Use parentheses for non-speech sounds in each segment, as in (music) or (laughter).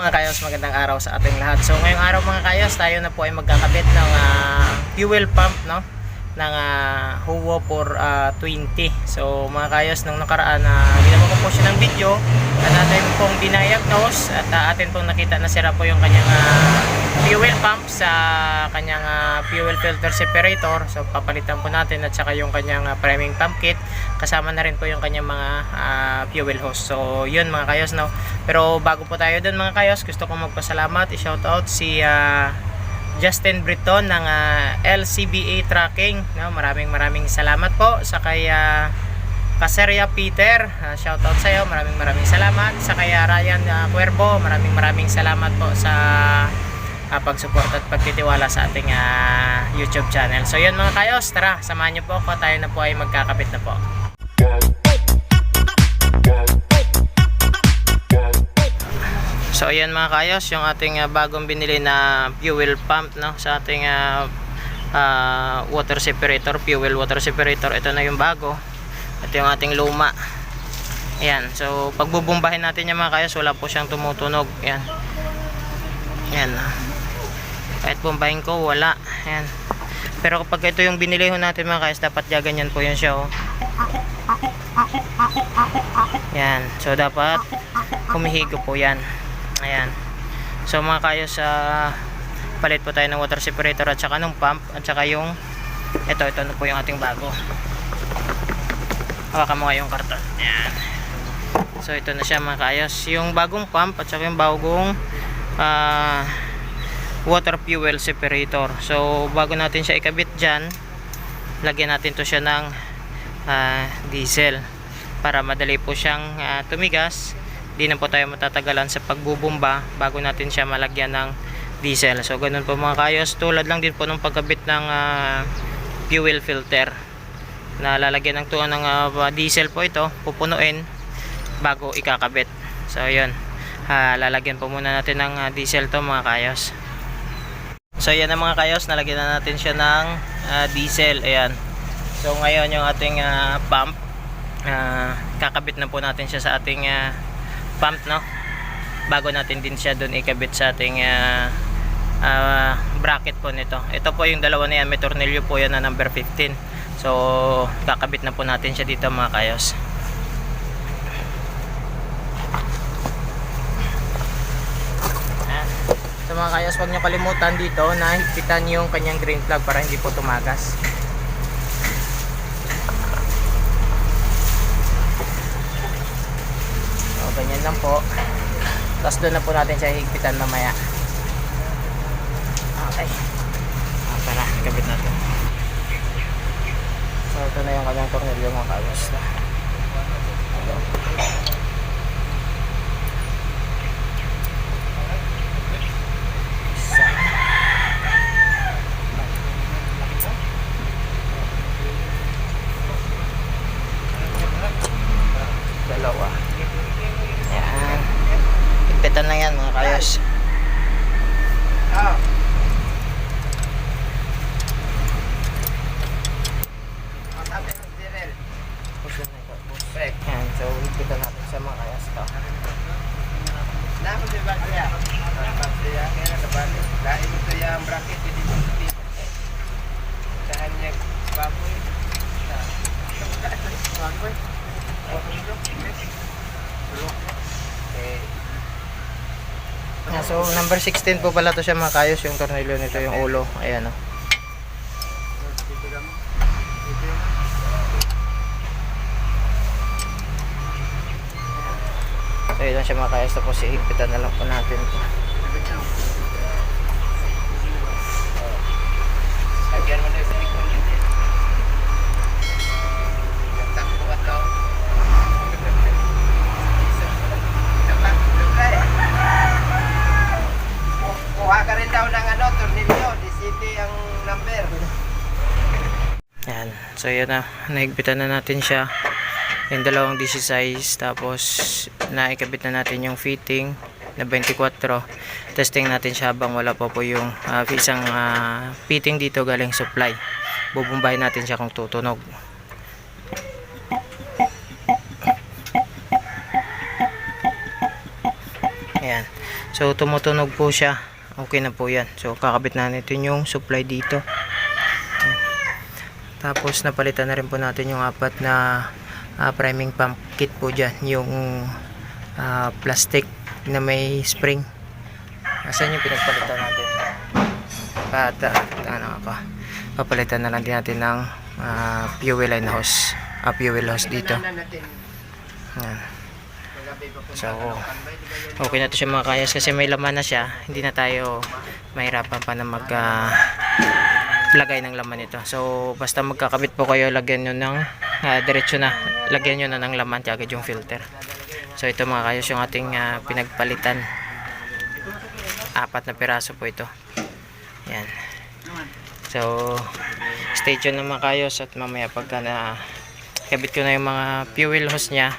Mga kayos, magandang araw sa ating lahat. So ngayong araw mga kayos, tayo na po ay magkakabit ng ah, fuel pump no ng uh, Huwo for ah, 20. So mga kayos, nung nakaraan na ginawa ko po siya ng video at atin pong dinayagnos at ah, atin pong nakita na sira po yung kanyang ah, fuel pump sa kanyang ah, fuel filter separator. So papalitan po natin at saka yung kanyang ah, priming pump kit kasama na rin po yung kanyang mga ah, fuel hose. So yun mga kayos no. Pero bago po tayo dun mga kayos, gusto kong magpasalamat, i-shoutout si ah, Justin Breton ng ah, LCBA Tracking. No, maraming maraming salamat po sa kay ah, Kaserya Peter. Ah, shoutout sa iyo. Maraming maraming salamat sa kay ah, Ryan ah, Cuervo. Maraming maraming salamat po sa ah, pagsuporta at pagtitiwala sa ating ah, YouTube channel. So yun mga kayos, tara, samahan niyo po ako. Tayo na po ay magkakabit na po. So ayan mga kayos, yung ating ah, bagong binili na fuel pump no sa ating ah, ah, water separator, fuel water separator. Ito na yung bago. Ito yung ating luma. Ayan, so pagbubumbahin natin yung mga kayos, wala po siyang tumutunog. Ayan. Ayan. Kahit bumbahin ko, wala. Ayan. Pero kapag ito yung binili ho natin mga kayos, dapat gaganyan po yan siya. Oh. Ayan. So dapat humihigo po yan. Ayan. So mga kayo sa palit po tayo ng water separator at saka ng pump at saka yung ito, ito na po yung ating bago. Hawakan mo nga yung karton. Ayan. So ito na siya mga kayos. Yung bagong pump at saka yung bagong ah, water fuel separator. So bago natin siya ikabit dyan, lagyan natin to siya ng ah, diesel para madali po siyang ah, tumigas. Di na po tayo matatagalan sa pagbubumba bago natin siya malagyan ng diesel. So ganun po mga kayos tulad lang din po ng pagkabit ng ah, fuel filter na lalagyan ng tuwa ng ah, diesel po ito pupunuin bago ikakabit. So yun. Ah, lalagyan po muna natin ng ah, diesel to mga kayos so yan na mga kayos. Nalagyan na natin siya ng ah, diesel. Ayan. So ngayon yung ating ah, pump. Ah, kakabit na po natin siya sa ating ah, pump no? Bago natin din siya doon ikabit sa ating ah, ah, bracket po nito. Ito po yung dalawa na yan. May tornilyo po yan na number 15 so kakabit na po natin siya dito mga kayos Ah, so mga kayos huwag nyo kalimutan dito na higpitan yung kanyang green flag para hindi po tumagas So, ganyan lang po. Tapos doon na po natin siya higpitan mamaya. Okay. Ah, tara, kabit natin. So, ito na yung kanyang tornilyo mga kagos. Isa. Dalawa. Yan. Higpitan lang yan mga kayos. Puso na ito. Yan. So, higpitan natin sa mga kayos to. So, number 16 po pala to siya mga kayos. Yung tornilyo nito, yung ulo. Ayan o. So, yun lang siya mga kayos. Tapos, ihigpitan na lang po natin ito. Kuha ka rin daw ng ano, tornilyo, DCT ang number. Yan. So, yun na. Nahigpitan na natin siya. Yung dalawang DC size. Tapos, naikabit na natin yung fitting na 24. Testing natin siya habang wala pa po yung ah, isang ah, fitting dito galing supply. Bubumbahin natin siya kung tutunog. Ayan. So tumutunog po siya. Okay na po yan. So kakabit na natin yung supply dito. Tapos napalitan na rin po natin yung apat na ah, priming pump kit po dyan. Yung ah, plastic na may spring. Asan yung pinagpalitan natin? At uh, ano ako, papalitan na lang din natin ng ah, fuel line hose. Ah, fuel hose dito. Yan. So, okay na to siya mga kayas kasi may laman na siya. Hindi na tayo mahirapan pa na mag ah, lagay ng laman nito. So, basta magkakabit po kayo, lagyan nyo ng ah, diretso na. Lagyan nyo na ng laman kagad yung filter. So, ito mga kayas yung ating ah, pinagpalitan. Apat na piraso po ito. Yan. So, stay tuned na mga kayos at mamaya pagka na kabit ko na yung mga fuel hose niya,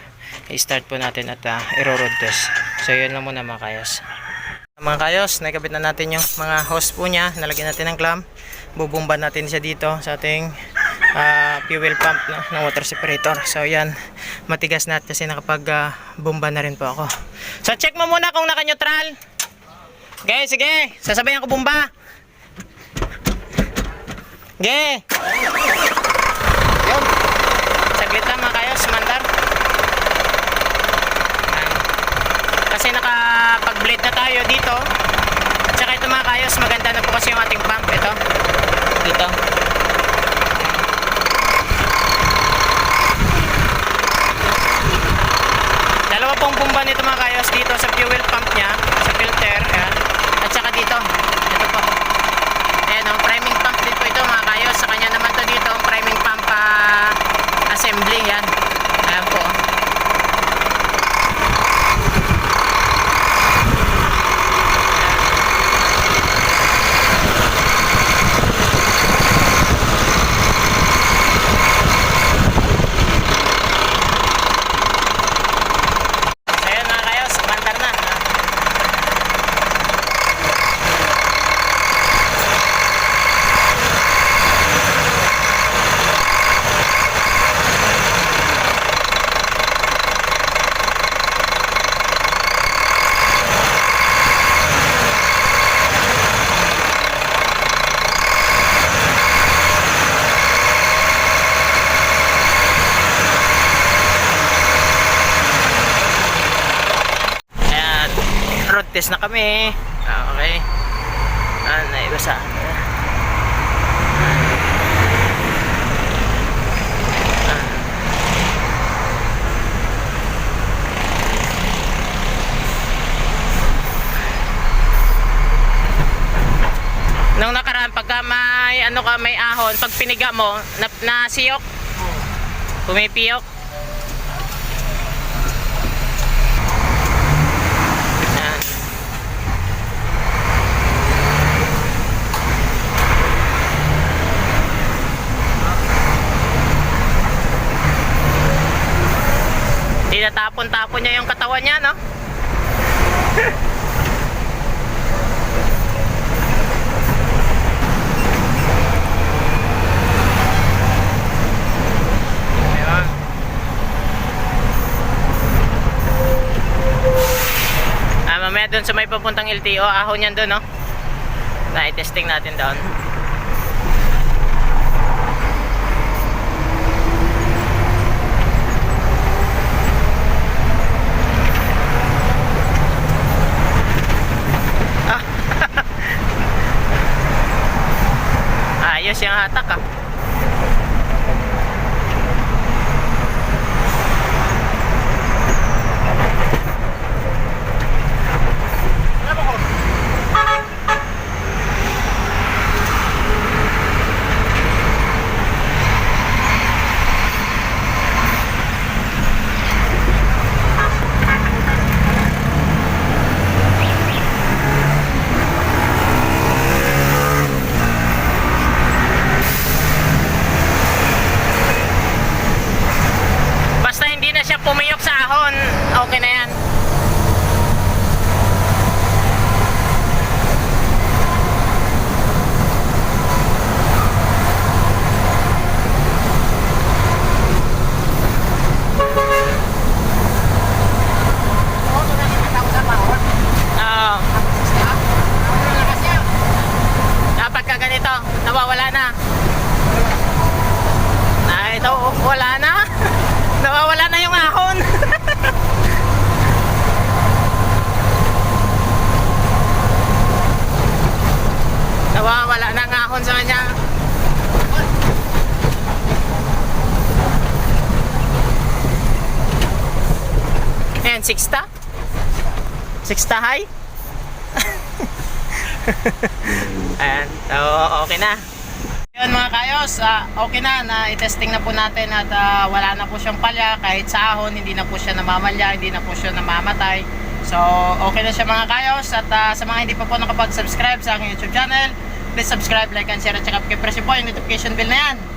i-start po natin at uh, i-road test. So, yun lang muna mga kayos. Mga kayos, nakabit na natin yung mga hose po niya. Nalagyan natin ng clamp. Bubumba natin siya dito sa ating ah, fuel pump no, ng water separator. So, yan. Matigas na kasi nakapag ah, bomba na rin po ako. So, check mo muna kung naka-neutral. Okay, sige. Sasabayan ko bomba. Okay. Yun. Saglit lang mga kayo, sumandar. Yan. Kasi nakapag-blade na tayo dito. At saka ito mga kayos, maganda na po kasi yung ating pump. Ito. Dito. Dalawa pong bumba nito mga kayos dito sa fuel pump niya, sa filter. Yan. At saka dito. Ito po. Ayan, ang priming pump din po ito mga kayos. Sa kanya naman to dito, ang priming pump ah, assembly. Yan. Ayan po. Ayan mga kayos, bandar na. Ayan, road test na kami. Ah, Okay. Ah, naibasa. Nung nakaraan, pagka may ano ka, may ahon, pag piniga mo, na, nasiyok, pumipiyok. Ayan. Tinatapon-tapon niya yung katawan niya, no? Ah, mamaya doon sa may papuntang LTO, ahon yan doon, no? Na i-testing natin doon. Ayos yung hatak ah. Sixta? Sixta high? (laughs) Ayan, so okay na. Yun mga kayos, ah, okay na, na i-testing na po natin at ah, wala na po siyang palya kahit sa ahon, hindi na po siya namamalya, hindi na po siya namamatay. So, okay na siya mga kayos at ah, sa mga hindi pa po nakapag-subscribe sa aking YouTube channel, please subscribe, like, and share at saka press po yung notification bell na yan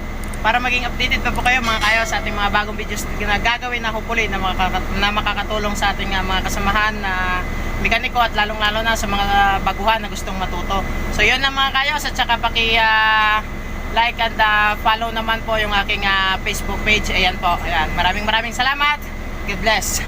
para maging updated pa po kayo mga kayo sa ating mga bagong videos na gagawin na hopefully na, makaka- na makakatulong sa ating ah, mga kasamahan na mekaniko at lalong lalo na sa mga baguhan na gustong matuto. So yun lang mga kayo at saka paki ah, like and ah, follow naman po yung aking ah, Facebook page. Ayan po. Ayan. Maraming maraming salamat. God bless.